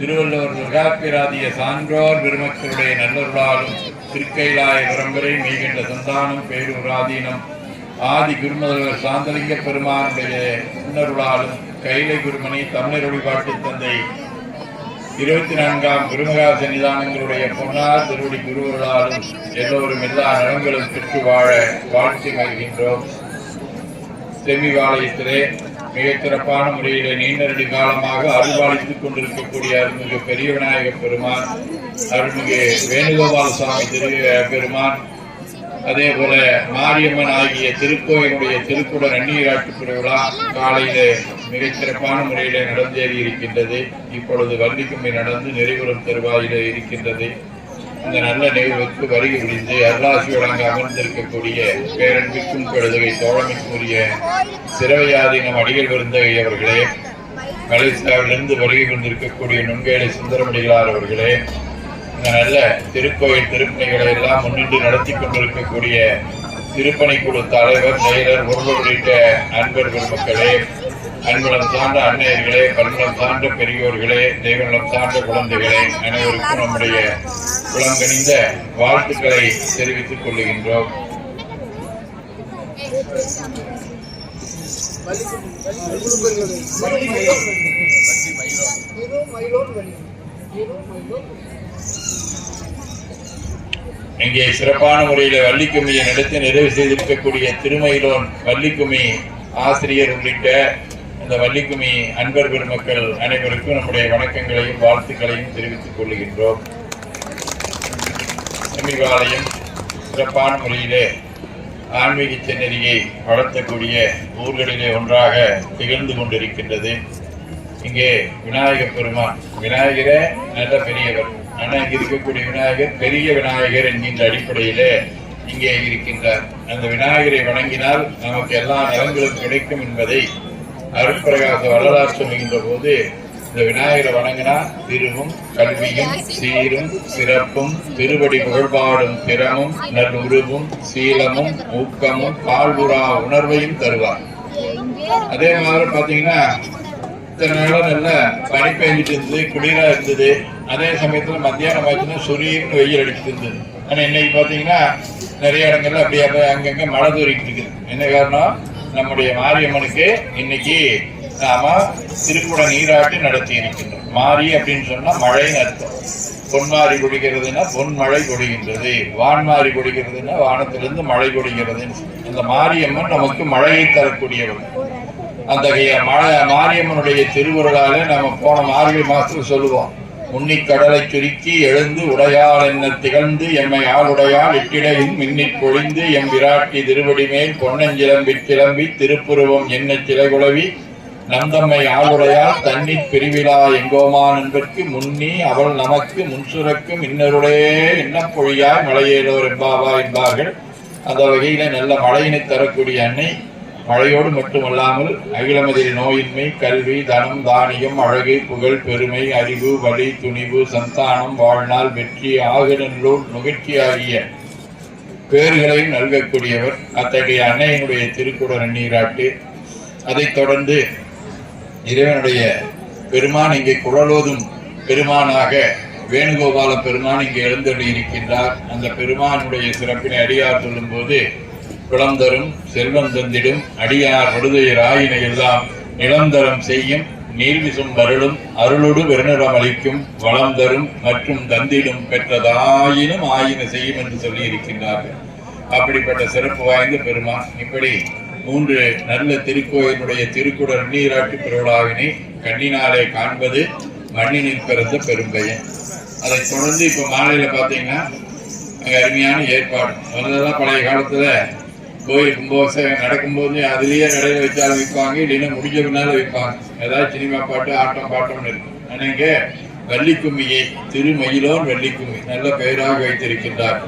திருவள்ளுவர் துர்காப்பிராதிய சான்றோர் பெருமக்களுடைய நல்லொருளாலும் திருக்கைலாய பரம்பரை மீகின்ற சந்தானம் பேருராதீனம். ஆதி குருமுதல்வர் சாந்தலிங்க பெருமானுடைய முன்னருளாலும் கைலை குருமணி தமிழர் வழிபாட்டு தந்தை இருபத்தி நான்காம் குருமகா சன்னிதானங்களுடைய பொன்னார் திருவடி குருவர்களாலும் எல்லோரும் எல்லா நலங்களும் பெற்று வாழ வாழ்த்து மகிழ்கின்றோம். செமிவாலயத்திலே சிறப்பான முறையிலே நீண்டரடி காலமாக அருள்பாலித்துக் கொண்டிருக்கக்கூடிய அருள்மிகு பெரிய விநாயகப் பெருமான் அருள்மிகு வேணுகோபால சுவாமி திரு பெருமான் அதே போல மாரியம்மன் ஆகிய திருக்கோயிலுடைய திருக்குட நன்னீராட்டு திருவிழா காலையிலே மிகச்சிறப்பான முறையிலே நடந்தேறி இருக்கின்றது இப்பொழுது வள்ளிக்கும்பி நடந்து நிறைவுறும் தருவாயிலே இருக்கின்றது. இந்த நல்ல நிகழ்வுக்கு வருகை முடிந்து அருளாசி வழங்க அமர்ந்திருக்கக்கூடிய பேரன்பிற்கும் கழுதகை தோழமைக்குரிய சிறவையாதீனம் அடிகள் விருந்தகை அவர்களே மலேசியாவிலிருந்து வருகை கொண்டிருக்கக்கூடிய நுண்கேலை சுந்தரமடிகளார் அவர்களே இந்த நல்ல திருக்கோயில் திருப்பணிகளை எல்லாம் முன்னின்று நடத்தி கொண்டிருக்கக்கூடிய திருப்பணிக்குழு தலைவர் செயலர் ஒருவர் உள்ளிட்ட அன்பர் பெருமக்களே அன்புலம் சார்ந்த அன்னையர்களே பல்பலம் சார்ந்த பெரியோர்களே தெய்வநலம் சார்ந்த குழந்தைகளே அனைவருக்கும் நம்முடைய குளங்கணிந்த வாழ்த்துக்களை தெரிவித்துக் கொள்ளுகின்றோம். இங்கே சிறப்பான முறையில் வள்ளிக்குமியை நடத்தி நிறைவு செய்திருக்கக்கூடிய திருமயிலோன் வள்ளிக்குமி ஆசிரியர் உள்ளிட்ட இந்த வள்ளிக்குமி அன்பர் பெருமக்கள் அனைவருக்கும் நம்முடைய வணக்கங்களையும் வாழ்த்துக்களையும் தெரிவித்துக் கொள்கின்றோம் செமிகாலயம் சிறப்பான முறையிலே ஆன்மீக செந்நெறியை வளர்த்தக்கூடிய ஊர்களிலே ஒன்றாக திகழ்ந்து கொண்டிருக்கின்றது. இங்கே விநாயகர் பெருமான். விநாயகரே நல்ல பெரியவர். ஆனால் இங்கே இருக்கக்கூடிய விநாயகர் பெரிய விநாயகர் என்கின்ற அடிப்படையிலே இங்கே இருக்கின்றார். அந்த விநாயகரை வணங்கினால் நமக்கு எல்லா நலன்களும் கிடைக்கும் என்பதை அருட்பிரகாச வரலாறு சொல்லுகின்ற போது இந்த விநாயகரை வணங்கினா திருவும் கல்வியும் சீரும் சிறப்பும் திருவடி புகழ்பாடும் திறமும் நல்லுருவும் சீலமும் ஊக்கமும் பால்புறா உணர்வையும் தருவார். அதே மாதிரி பாத்தீங்கன்னா இத்தனை நேரம் நல்ல பனி பெஞ்சிட்டு இருந்தது குளிரா இருந்தது. அதே சமயத்துல மத்தியானம் ஆச்சுன்னா சுரியன்னு வெயில் அடிச்சிட்டு இருந்தது. ஆனா இன்னைக்கு பாத்தீங்கன்னா நிறைய இடங்கள்ல அப்படியே அப்படியே அங்கங்க மழை தூரிக்கிட்டு இருக்குது. என்ன காரணம்? நம்முடைய மாரியம்மனுக்கு இன்னைக்கு நாம திருக்குட நீராட்டி நடத்தி இருக்கின்றோம். மாறி அப்படின்னு சொன்னா மழைன்னு அர்த்தம். பொன்மாறி பொழிகிறதுன்னா பொன்மழை பொழிகின்றது. வான்மாறி பொழிகிறதுன்னா வானத்திலிருந்து மழை பொழிகிறதுன்னு அந்த மாரியம்மன் நமக்கு மழையை தரக்கூடியவர். அத்தகைய மழை மாரியம்மனுடைய திருவுருளாலே நம்ம போன மார்கழி மாசத்துல சொல்லுவோம். உன்னி கடலை சுருக்கி எழுந்து உடையால் என்ன திகழ்ந்து எம்மை ஆளுடையாள் இட்டிடையும் மின்னி பொழிந்து எம் விராட்டி திருவடி மேல் பொன்னஞ்சிலம்பி கிளம்பி திருப்புருவம் என்ன சிலைகுளவி நந்தம்மை ஆளுடையார் தண்ணீர் பிரிவிழா எங்கோமான் என்பதற்கு முன்னி அவள் நமக்கு முன்சுரக்கும் இன்னருடைய எண்ணப் மலையேறோர் மலையேலோர் என்பாவா என்பார்கள். அந்த வகையில நல்ல மழையினை தரக்கூடிய அன்னை மழையோடு மட்டுமல்லாமல் அகிலமதிரி நோயின்மை கல்வி தனம் தானியம் அழகு புகழ் பெருமை அறிவு வலி துணிவு சந்தானம் வாழ்நாள் வெற்றி ஆகிரநூல் நுகர்ச்சி ஆகிய பேர்களையும் நல்கக்கூடியவர். அத்தகைய அன்னையினுடைய திருக்குடர் நீராட்டு அதைத் தொடர்ந்து இறைவனுடைய பெருமான் இங்கே குழலோதும் பெருமானாக வேணுகோபால பெருமான் இங்கே எழுந்தருளி இருக்கின்றார். அந்த பெருமானுடைய சிறப்பினை அடியார் சொல்லும்போது குளம் தரும் செல்வம் தந்திடும் அடியார் படுதையர் ஆயின எல்லாம் நிலந்தரம் செய்யும் நீர்விசும் வருளும் அருளோடு வெறுநிறம் அளிக்கும் வளம் தரும் மற்றும் தந்திடும் பெற்றதாயினும் ஆயின செய்யும் என்று சொல்லி இருக்கின்றார்கள் அப்படிப்பட்ட சிறப்பு வாய்ந்த பெருமான். இப்படி மூன்று நல்ல திருக்கோயிலுடைய திருக்குடர் நீராட்டு பெருவிழாவினை கண்ணினாலே காண்பது மண்ணினில் பிறந்த பெரும்பயன். அதைத் தொடர்ந்து இப்ப மாலையில பாத்தீங்கன்னா அங்க அருமையான ஏற்பாடு. முதல்ல பழைய காலத்துல கோயில் கும்பாபிஷேகம் நடக்கும்போது அதுலயே நடையில வச்சாலும் விற்பாங்க இல்லைன்னா முடிஞ்ச பின்னாலும் விற்பாங்க. ஏதாவது சினிமா பாட்டு ஆட்டம் பாட்டம்னு இருக்கும். ஆனா இங்க வள்ளிக்கும்மியை திருமயிலோன் வள்ளிக்கும்மி நல்ல பெயராக வைத்திருக்கின்றார்.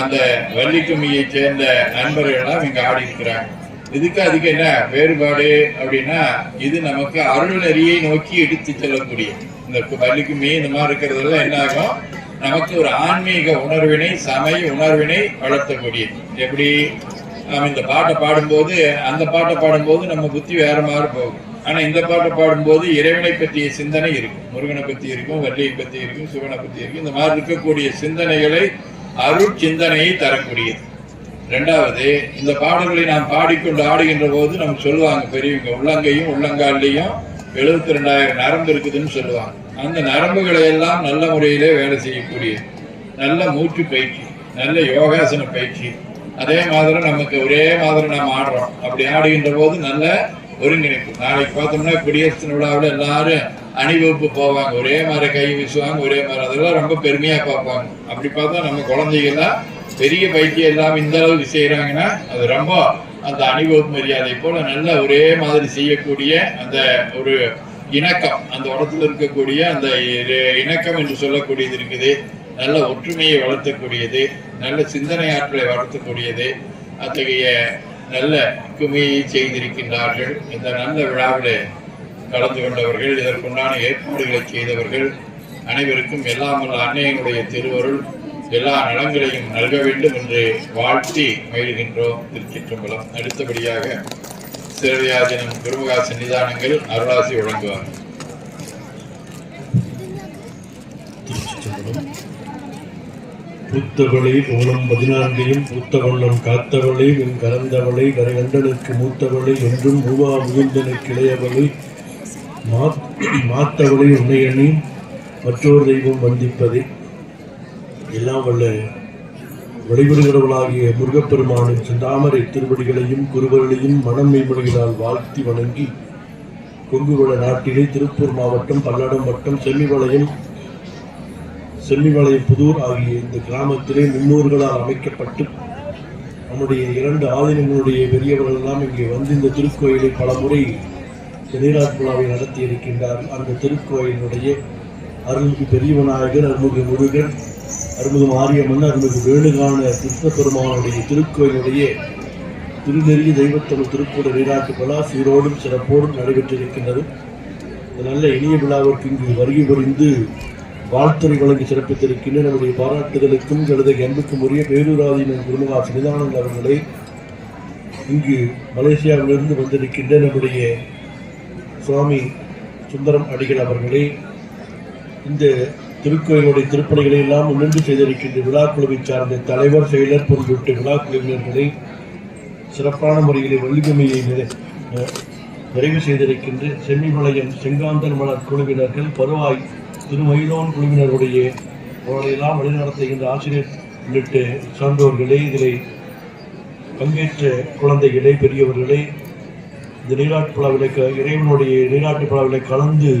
அந்த வள்ளிக்கும்மியை சேர்ந்த நண்பர்கள் எல்லாம் இங்க ஆடி இருக்கிறாங்க. இதுக்கு அதுக்கு என்ன வேறுபாடு அப்படின்னா இது நமக்கு அருள் நெறியை நோக்கி எடுத்து செல்லக்கூடிய. இந்த வள்ளிக்கும்மி இந்த மாதிரி இருக்கிறதெல்லாம் என்ன ஆகும்? நமக்கு ஒரு ஆன்மீக உணர்வினை சமய உணர்வினை வளர்த்தக்கூடியது. எப்படி? நாம் இந்த பாட்டை பாடும்போது அந்த பாட்டை பாடும்போது நம்ம புத்தி வேற மாதிரி போகும். ஆனா இந்த பாட்டை பாடும்போது இறைவனை பற்றிய சிந்தனை இருக்கும். முருகனை பத்தி இருக்கும் வள்ளியை பத்தி இருக்கும் சிவனை பத்தி இருக்கும். இந்த மாதிரி இருக்கக்கூடிய சிந்தனைகளை அருள் சிந்தனையை தரக்கூடியது. ரெண்டாவது இந்த பாடல்களை நாம் பாடிக்கொண்டு ஆடுகின்ற போது நம்ம சொல்லுவாங்க பெரியவங்க உள்ளங்கையும் உள்ளங்கால்லையும் எழுபத்தி ரெண்டாயிரம் நரம்பு இருக்குதுன்னு சொல்லுவாங்க. அந்த நரம்புகளை எல்லாம் நல்ல முறையிலே வேலை செய்யக்கூடியது நல்ல மூச்சு பயிற்சி நல்ல யோகாசன பயிற்சி. அதே மாதிரி நமக்கு ஒரே மாதிரி நம்ம ஆடுறோம். அப்படி ஆடுகின்ற போது நல்ல ஒருங்கிணைப்பு. நாளைக்கு பார்த்தோம்னா குடியரசு விழாவில் எல்லாரும் அணிவகுப்பு போவாங்க. ஒரே மாதிரி கை வீசுவாங்க ஒரே மாதிரி அதெல்லாம் ரொம்ப பெருமையாக பார்ப்பாங்க. அப்படி பார்த்தா நம்ம குழந்தைகள்லாம் பெரிய பைத்தியம் எல்லாம் இந்த அளவுக்கு செய்யறாங்கன்னா அது ரொம்ப அந்த அணிவகுப்பு மரியாதை போல நல்ல ஒரே மாதிரி செய்யக்கூடிய அந்த ஒரு இணக்கம் அந்த உடத்துல இருக்கக்கூடிய அந்த இணக்கம் என்று சொல்லக்கூடியது இருக்குது. நல்ல ஒற்றுமையை வளர்த்தக்கூடியது நல்ல சிந்தனை ஆற்றலை வளர்த்தக்கூடியது. அத்தகைய நல்ல குமியை செய்திருக்கின்றார்கள். இந்த நல்ல விழாவில் கலந்து கொண்டவர்கள் இதற்குண்டான ஏற்பாடுகளை செய்தவர்கள் அனைவருக்கும் எல்லாம் வல்ல அன்னையனுடைய திருவருள் எல்லா நலங்களையும் நல்க வேண்டும் என்று வாழ்த்தி மகிழ்கின்றோம். திருச்சிற்றம்பலம். அடுத்தபடியாக சிறவியாதினம் குருமுகா சன்னிதானங்கள் அருளாசி வழங்குவார். பூத்தவளை கோலம் பதினான்கையும் பூத்தவள்ளம் காத்தவளை வெண் கலந்தவளை கரகண்டனுக்கு மூத்தவளை என்றும் மூவா முகிந்தனுக்கு இளையவளை மாத்- மாத்தவளை உன்னையணி மற்றொரு தெய்வம் வந்திப்பதே. எல்லாம் வல்ல வழிபடுகிறவளாகிய முருகப்பெருமானின் சிந்தாமரை திருவடிகளையும் குருவர்களையும் மனம் மேம்படுகிறால் வாழ்த்தி வணங்கி கொங்குவள நாட்டிலே திருப்பூர் மாவட்டம் பல்லடம் வட்டம் செம்மிவளையம் செம்மிவளையம் புதூர் ஆகிய இந்த கிராமத்திலே முன்னோர்களால் அமைக்கப்பட்டு நம்முடைய இரண்டு ஆதினங்களுடைய பெரியவர்கள் எல்லாம் இங்கே வந்து இந்த திருக்கோயிலை பல முறை நீராட் விழாவை நடத்தி இருக்கின்றார்கள். அந்த திருக்கோயிலுடைய அருள்மிகு பெரிய விநாயகர் அருள்மிகு முருகன் அருள்மிகு மாரியம்மன் அருள்மிகு வேணுகான கிருஷ்ண பெருமானுடைய திருக்கோயிலுடைய திருநெறிய தெய்வத்தமிழ் திருக்கூட நீராட்டு விழா சீரோடும் சிறப்போடும் நடைபெற்றிருக்கின்றது. இந்த நல்ல இனிய விழாவிற்கு இங்கு வருகை புரிந்து வாழ்த்துறை வழங்கி சிறப்பித்திருக்கின்ற நம்முடைய பாராட்டுதலுக்கும் எழுத அன்புக்கும் உரிய பேரூராதீன குருமகா சன்னிதானந்த அவர்களை இங்கு மலேசியாவிலிருந்து வந்திருக்கின்ற நம்முடைய சுவாமி சுந்தரம் அடிகள் அவர்களே இந்த திருக்கோயிலுடைய திருப்பணிகளை எல்லாம் முன்னின்று செய்திருக்கின்ற விழாக்குழுவை சார்ந்த தலைவர் செயலர் பொருள்விட்டு விழாக்குழுவினர்களை சிறப்பான முறையில் வள்ளிகமையை நிறைவு செய்திருக்கின்ற செம்மிமலையம் செங்காந்தன் மலர் குழுவினர்கள் பருவாய் திருமயிலோன் குழுவினருடைய அவர்களையெல்லாம் வழிநடத்துகின்ற ஆசிரியர் உள்ளிட்ட சார்ந்தோர்களே இதில் பங்கேற்ற குழந்தைகளே பெரியவர்களே இந்த நீராட்டு விழாவிலே க- இறைவனுடைய நீராட்டு விழாவிலே கலந்து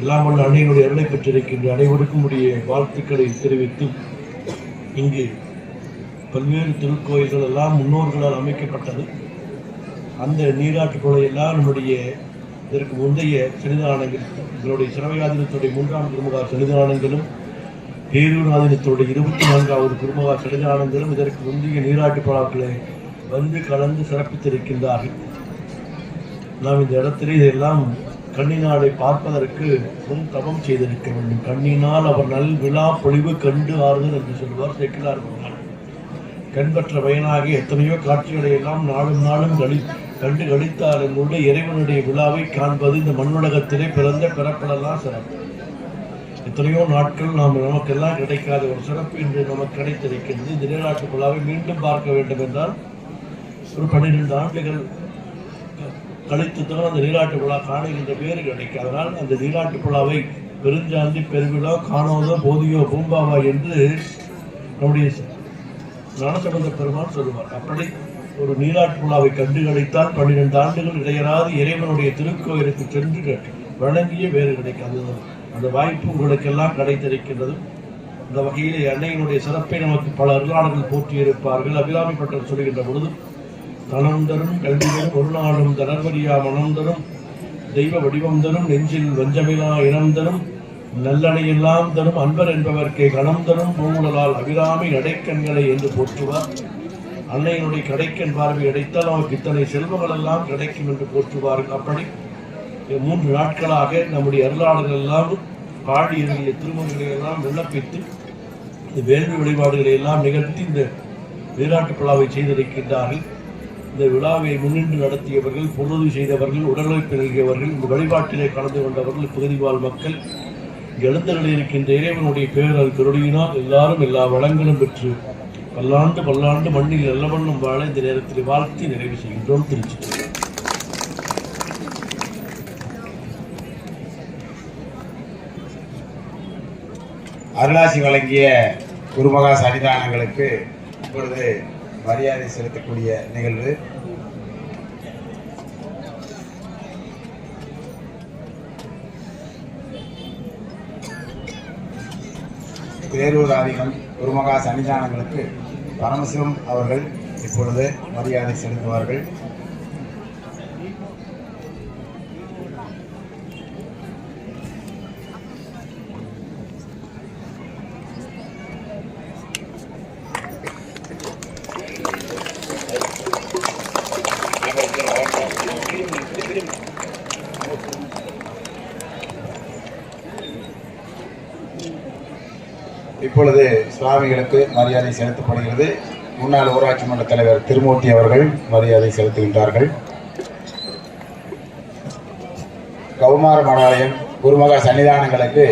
எல்லாம் வல்ல அன்னையினுடைய அருளை பெற்றிருக்கின்ற அனைவருக்கும் உடைய வாழ்த்துக்களை தெரிவித்து இங்கு பல்வேறு திருக்கோயில்கள் எல்லாம் முன்னோர்களால் அமைக்கப்பட்டது. அந்த நீராட்டு எல்லாம் நம்முடைய இதற்கு முந்தைய சன்னிதானங்கள் இதனுடைய சிறவையாதினத்துடைய மூன்றாம் குருமகா சன்னிதானங்களும் பேரூராதினத்துடைய இருபத்தி நான்காவது குருமகா சன்னிதானங்களும் இதற்கு முந்தைய நீராட்டு வந்து கலந்து சிறப்பித்திருக்கின்றார்கள். நாம் இந்த இடத்திலே இதெல்லாம் கண்ணினாலை பார்ப்பதற்கு முன் தவம் செய்திருக்க வேண்டும். கண்ணினால் அவர் நல் விழா பொழிவு கண்டு ஆறுதல் என்று சொல்வார் செக்கிலார் பெருமாள் கண்பற்ற பயனாகி எத்தனையோ காட்சிகளை எல்லாம் நாளும் நாளும் கழி கண்டு கழித்தாலும் கூட இறைவனுடைய விழாவை காண்பது இந்த மண்ணுலகத்திலே பிறந்த பிறப்படலாம் சிறப்பு. எத்தனையோ நாட்கள் நாம் நமக்கெல்லாம் கிடைக்காத ஒரு சிறப்பு இன்று நமக்கு கிடைத்திருக்கிறது இந்த நீராட்டு விழாவை மீண்டும் பார்க்க வேண்டும் என்றால் ஒரு பன்னிரெண்டு ஆண்டுகள் கழித்துத்தான் அந்த நீராட்டு விழா காணுகின்ற பேரு கிடைக்கும் அதனால் அந்த நீராட்டு விழாவை பெருஞ்சாந்தி பெருவிழா காணோதோ போதியோ பூம்பாவா என்று நம்முடைய ஞானசம்பந்த பெருமான் சொல்லுவார். அப்படி ஒரு நீராட்டு விழாவை கண்டு கிடைத்தால் பன்னிரெண்டு ஆண்டுகள் இடையராது இறைவனுடைய திருக்கோயிலுக்கு சென்று வழங்கிய வேறு கிடைக்காது அந்த வாய்ப்பு உங்களுக்கெல்லாம் கிடைத்திருக்கின்றது. இந்த வகையிலே அன்னையினுடைய சிறப்பை நமக்கு பல அருளாளர்கள் போற்றியிருப்பார்கள். அபிராமி சொல்கின்ற பொழுது தனம் தரும் கல்வியும் ஒரு நாளும் தனர்வரியா மனம் தரும் தெய்வ வடிவம் தரும் நெஞ்சில் வஞ்சமிலா இனம் தரும் நல்லணையெல்லாம் தரும் அன்பர் என்பவர்க்கே கணம் தரும் பூங்குழலால் அபிராமி நடைக்கண்களை என்று போற்றுவார். அன்னையினுடைய கடைக்கண் பார்வை அடைத்தால் நமக்கு இத்தனை செல்வங்கள் எல்லாம் கிடைக்கும் என்று போற்றுவார்கள். அப்படி மூன்று நாட்களாக நம்முடைய அருளாளர்கள் எல்லாம் பாடி எழுதிய திருமணங்களை எல்லாம் விண்ணப்பித்து இந்த வேள்வி வழிபாடுகளை எல்லாம் நிகழ்த்தி இந்த நீராட்டு விழாவை செய்திருக்கின்றார்கள். இந்த விழாவை முன்னின்று நடத்தியவர்கள் பொருளுதவி செய்தவர்கள் உடலுழைப்பு நல்கியவர்கள் இந்த வழிபாட்டிலே கலந்து கொண்டவர்கள் பகுதி வாழ் மக்கள் எழுந்தருளி இருக்கின்ற இறைவனுடைய பேரல் திருடியினால் எல்லாரும் எல்லா வளங்களும் பெற்று பல்லாண்டு பல்லாண்டு மண்ணில் நல்லவண்ணம் வாழ இந்த நேரத்தில் வாழ்த்தி நிறைவு செய்கின்றோம் திருச்சி அருளாசி வழங்கிய குருமகா சன்னிதானங்களுக்கு இப்பொழுது மரியாதை செலுத்தக்கூடிய நிகழ்வு. தேரூர் ஆதிகம் குருமகா சன்னிதானங்களுக்கு பரமசிவம் அவர்கள் இப்பொழுது மரியாதை செலுத்துவார்கள். இப்பொழுது சுவாமிகளுக்கு மரியாதை செலுத்தப்படுகிறது. முன்னாள் ஊராட்சி மன்ற தலைவர் திருமூர்த்தி அவர்கள் மரியாதை செலுத்துகின்றார்கள். கௌமார மடாலயம் குருமகா சன்னிதானங்களுக்கு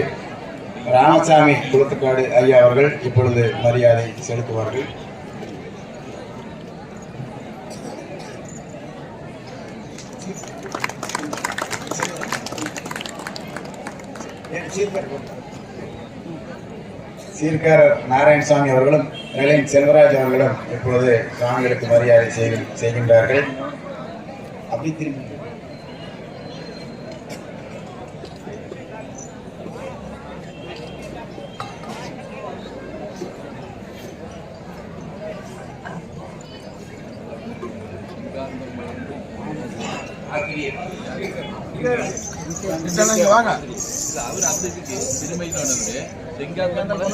ராமசாமி குளத்துக்காடு ஐயா அவர்கள் இப்பொழுது மரியாதை செலுத்துவார்கள். சீர்காரர் நாராயணசாமி அவர்களும் ரிலையன்ஸ் செல்வராஜ் அவர்களும் இப்பொழுது சுவாமிகளுக்கு மரியாதை செய்கின்றார்கள். அப்படி திரும்பி. வாங்க அவர் அப்படி திரும்ப செங்காத்தூர்